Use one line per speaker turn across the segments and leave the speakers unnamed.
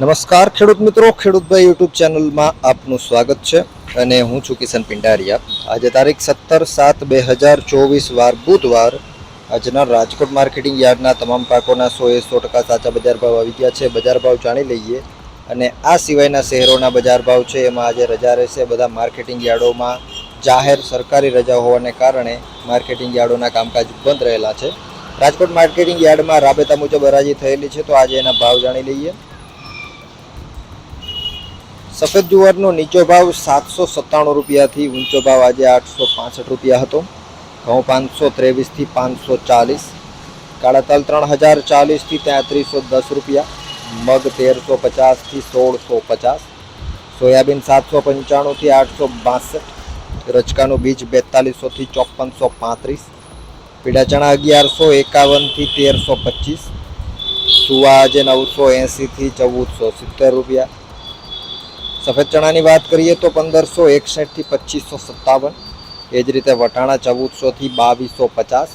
નમસ્કાર, ખેડૂત મિત્રો. ખેડૂતભાઈ યુટ્યુબ ચેનલમાં આપનું સ્વાગત છે અને હું છું કિશન પિંડારિયા. આજે તારીખ સત્તર સાત બે હજાર ચોવીસ વાર બુધવાર આજના રાજકોટ માર્કેટિંગ યાર્ડના તમામ પાકોના સો એ સો ટકા સાચા બજાર ભાવ આવી ગયા છે. બજાર ભાવ જાણી લઈએ અને આ સિવાયના શહેરોના બજાર ભાવ છે. એમાં આજે રજા રહેશે. બધા માર્કેટિંગ યાર્ડોમાં જાહેર સરકારી રજા હોવાને કારણે માર્કેટિંગ યાર્ડોના કામકાજ બંધ રહેલા છે. રાજકોટ માર્કેટિંગ યાર્ડમાં રાબેતા મુજબ હરાજી થયેલી છે. તો આજે એના ભાવ જાણી લઈએ. સફેદ જુવારનો નીચો ભાવ સાતસો સત્તાણું રૂપિયાથી ઊંચો ભાવ આજે આઠસો પાસઠ રૂપિયા હતો. ઘઉં પાંચસો ત્રેવીસથી પાંચસો ચાલીસ, કાળા તલ ત્રણ હજાર ચાલીસથી તેત્રીસો દસ રૂપિયા, મગ તેરસો પચાસથી સોળસો પચાસ, સોયાબીન સાતસો પંચાણુંથી આઠસો બાસઠ રચકાનું બીજ બેતાલીસોથી ચોપનસો પાંત્રીસ પીડા ચણા અગિયારસો એકાવનથી તેરસો પચીસ, સુવા આજે નવસો એંસીથી ચૌદસો સિત્તેર રૂપિયા સફેદ ચણાની વાત કરીએ તો પંદરસો એકસઠથી પચીસો સત્તાવન. એ જ રીતે વટાણા ચૌદસોથી બાવીસો પચાસ.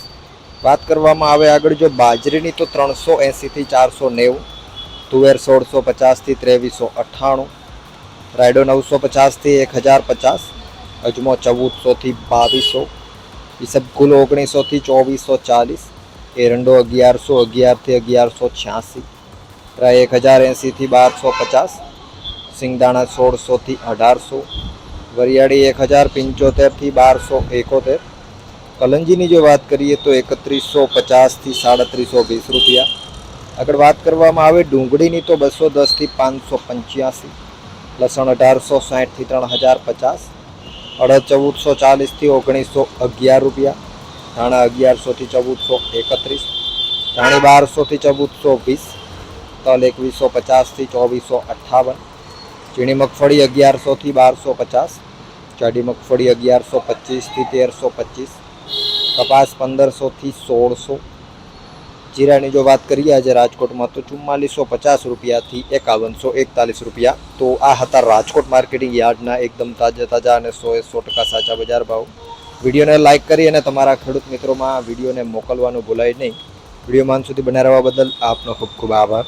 વાત કરવામાં આવે આગળ જો બાજરીની તો ત્રણસો એંસીથી ચારસો નેવું, તુવેર સોળસો પચાસથી ત્રેવીસો અઠ્ઠાણું, રાયડો નવસો પચાસથી એક હજાર પચાસ, અજમો ચૌદસોથી બાવીસો ઈસબગુલ ઓગણીસોથી ચોવીસો ચાલીસ, એરંડો અગિયારસો અગિયારથી અગિયારસો છ્યાસી, રાય એક હજાર એંસીથી બારસો પચાસ સિંગદાણા સોળસોથી અઢારસો, વરિયાળી એક હજાર પંચોતેરથી બારસો એકોતેર. કલંજીની જો વાત કરીએ તો એકત્રીસો પચાસથી સાડત્રીસો વીસ રૂપિયા. આગળ વાત કરવામાં આવે, ડુંગળીની તો બસો દસથી પાંચસો પંચ્યાસી, લસણ અઢારસો સાહીઠથી ત્રણ હજાર પચાસ, અડદ ચૌદસો ચાલીસથી ઓગણીસો અગિયાર રૂપિયા, ધાણા અગિયારસોથી ચૌદસો એકત્રીસ, ધાણી બારસોથી ચૌદસો વીસ, તલ એકવીસો પચાસથી ચોવીસો અઠ્ઠાવન ઝીણી મગફળી અગિયારસોથી બારસો પચાસ, જાડી મગફળી અગિયારસો પચીસથી તેરસો પચીસ, કપાસ પંદરસોથી સોળસો. જીરાની જો વાત કરીએ, આજે રાજકોટમાં તો ચુમ્માલીસો પચાસ રૂપિયાથી એકાવનસો એકતાલીસ રૂપિયા. તો આ હતા રાજકોટ માર્કેટિંગ યાર્ડના એકદમ તાજા તાજા અને સો એ સો ટકા સાચા બજાર ભાવ. વિડીયોને લાઇક કરી અને તમારા ખેડૂત મિત્રોમાં વિડીયોને મોકલવાનું ભૂલાય નહીં. વીડિયો માન સુધી બનાવવા બદલ આપનો ખૂબ ખૂબ આભાર.